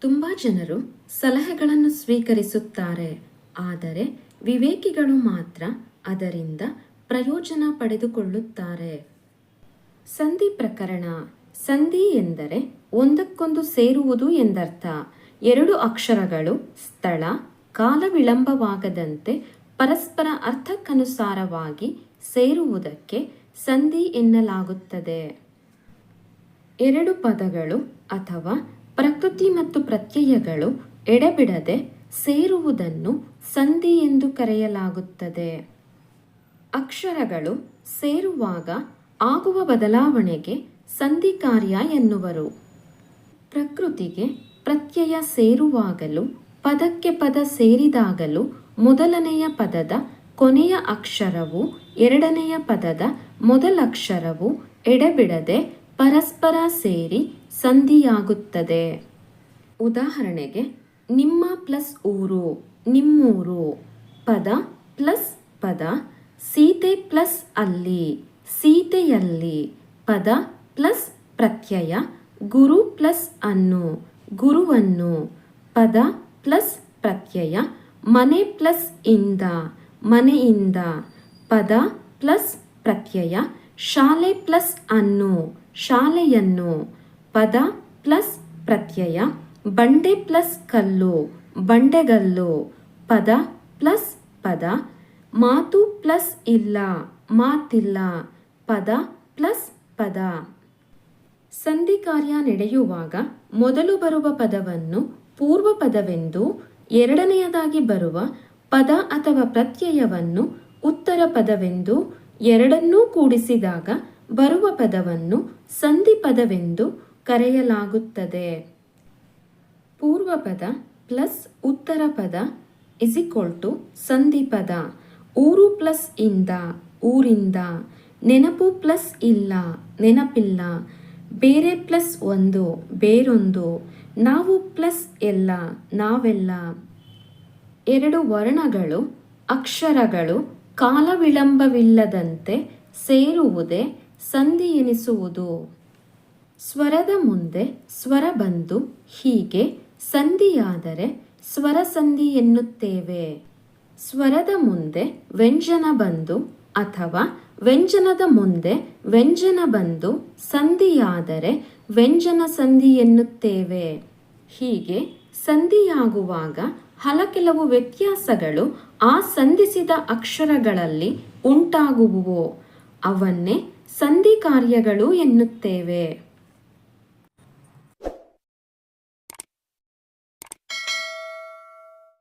ತುಂಬ ಜನರು ಸಲಹೆಗಳನ್ನು ಸ್ವೀಕರಿಸುತ್ತಾರೆ. ಆದರೆ ವಿವೇಕಿಗಳು ಮಾತ್ರ ಅದರಿಂದ ಪ್ರಯೋಜನ ಪಡೆದುಕೊಳ್ಳುತ್ತಾರೆ. ಸಂಧಿ ಪ್ರಕರಣ, ಸಂಧಿ ಎಂದರೆ ಒಂದಕ್ಕೊಂದು ಸೇರುವುದು ಎಂದರ್ಥ. ಎರಡು ಅಕ್ಷರಗಳು ಸ್ಥಳ, ಕಾಲ ವಿಳಂಬವಾಗದಂತೆ ಪರಸ್ಪರ ಅರ್ಥಕ್ಕನುಸಾರವಾಗಿ ಸೇರುವುದಕ್ಕೆ ಸಂಧಿ ಎನ್ನಲಾಗುತ್ತದೆ. ಎರಡು ಪದಗಳು ಅಥವಾ ಪ್ರಕೃತಿ ಮತ್ತು ಪ್ರತ್ಯಯಗಳು ಎಡೆಬಿಡದೆ ಸೇರುವುದನ್ನು ಸಂಧಿ ಎಂದು ಕರೆಯಲಾಗುತ್ತದೆ. ಅಕ್ಷರಗಳು ಸೇರುವಾಗ ಆಗುವ ಬದಲಾವಣೆಗೆ ಸಂಧಿ ಕಾರ್ಯ ಎನ್ನುವರು. ಪ್ರಕೃತಿಗೆ ಪ್ರತ್ಯಯ ಸೇರುವಾಗಲೂ, ಪದಕ್ಕೆ ಪದ ಸೇರಿದಾಗಲೂ ಮೊದಲನೆಯ ಪದದ ಕೊನೆಯ ಅಕ್ಷರವು ಎರಡನೆಯ ಪದದ ಮೊದಲಕ್ಷರವು ಎಡೆಬಿಡದೆ ಪರಸ್ಪರ ಸೇರಿ ಸಂಧಿಯಾಗುತ್ತದೆ. ಉದಾಹರಣೆಗೆ, ನಿಮ್ಮ ಪ್ಲಸ್ ಊರು, ನಿಮ್ಮೂರು, ಪದ ಪ್ಲಸ್ ಪದ, ಸೀತೆ ಪ್ಲಸ್ ಅಲ್ಲಿ, ಸೀತೆಯಲ್ಲಿ, ಪದ ಪ್ಲಸ್ ಪ್ರತ್ಯಯ, ಗುರು ಪ್ಲಸ್ ಅನ್ನು, ಗುರುವನ್ನು, ಪದ ಪ್ಲಸ್ ಪ್ರತ್ಯಯ, ಮನೆ ಪ್ಲಸ್ ಇಂದ, ಮನೆಯಿಂದ, ಪದ ಪ್ಲಸ್ ಪ್ರತ್ಯಯ, ಶಾಲೆ ಪ್ಲಸ್ ಅನ್ನು, ಶಾಲೆಯನ್ನು ಪದ ಪ್ಲಸ್ ಪ್ರತ್ಯಯ, ಬಂಡೆ ಪ್ಲಸ್ ಕಲ್ಲು, ಬಂಡೆಗಲ್ಲು, ಪದ ಪ್ಲಸ್ ಪದ, ಮಾತು ಪ್ಲಸ್ ಇಲ್ಲ, ಮಾತಿಲ್ಲ, ಪದ ಪ್ಲಸ್ ಪದ. ಸಂಧಿ ಕಾರ್ಯ ನಡೆಯುವಾಗ ಮೊದಲು ಬರುವ ಪದವನ್ನು ಪೂರ್ವ ಪದವೆಂದು, ಎರಡನೆಯದಾಗಿ ಬರುವ ಪದ ಅಥವಾ ಪ್ರತ್ಯಯವನ್ನು ಉತ್ತರ ಪದವೆಂದು, ಎರಡನ್ನೂ ಕೂಡಿಸಿದಾಗ ಬರುವ ಪದವನ್ನು ಸಂಧಿ ಪದವೆಂದು ಕರೆಯಲಾಗುತ್ತದೆ. ಪೂರ್ವ ಪದ ಪ್ಲಸ್ ಉತ್ತರ ಪದ ಇಸ್ ಟು ಸಂಧಿಪದ ಊರು ಪ್ಲಸ್ ಇಂದ, ಊರಿಂದ. ನೆನಪು ಪ್ಲಸ್ ಇಲ್ಲ, ನೆನಪಿಲ್ಲ. ಬೇರೆ ಪ್ಲಸ್ ಒಂದು, ಬೇರೊಂದು. ನಾವು ಪ್ಲಸ್ ಎಲ್ಲ, ನಾವೆಲ್ಲ. ಎರಡು ವರ್ಣಗಳು, ಅಕ್ಷರಗಳು ಕಾಲ ವಿಳಂಬವಿಲ್ಲದಂತೆ ಸೇರುವುದೇ ಸಂಧಿ ಎನಿಸುವುದು. ಸ್ವರದ ಮುಂದೆ ಸ್ವರ ಬಂದು ಹೀಗೆ ಸಂಧಿಯಾದರೆ ಸ್ವರ ಸಂಧಿ ಎನ್ನುತ್ತೇವೆ. ಸ್ವರದ ಮುಂದೆ ವ್ಯಂಜನ ಬಂದು ಅಥವಾ ವ್ಯಂಜನದ ಮುಂದೆ ವ್ಯಂಜನ ಬಂದು ಸಂಧಿಯಾದರೆ ವ್ಯಂಜನ ಸಂಧಿ ಎನ್ನುತ್ತೇವೆ. ಹೀಗೆ ಸಂಧಿಯಾಗುವಾಗ ಹಲ ಕೆಲವು ವ್ಯತ್ಯಾಸಗಳು ಆ ಸಂಧಿಸಿದ ಅಕ್ಷರಗಳಲ್ಲಿ ಉಂಟಾಗುವುವು. ಅವನ್ನೇ ಸಂಧಿ ಕಾರ್ಯಗಳು ಎನ್ನುತ್ತೇವೆ.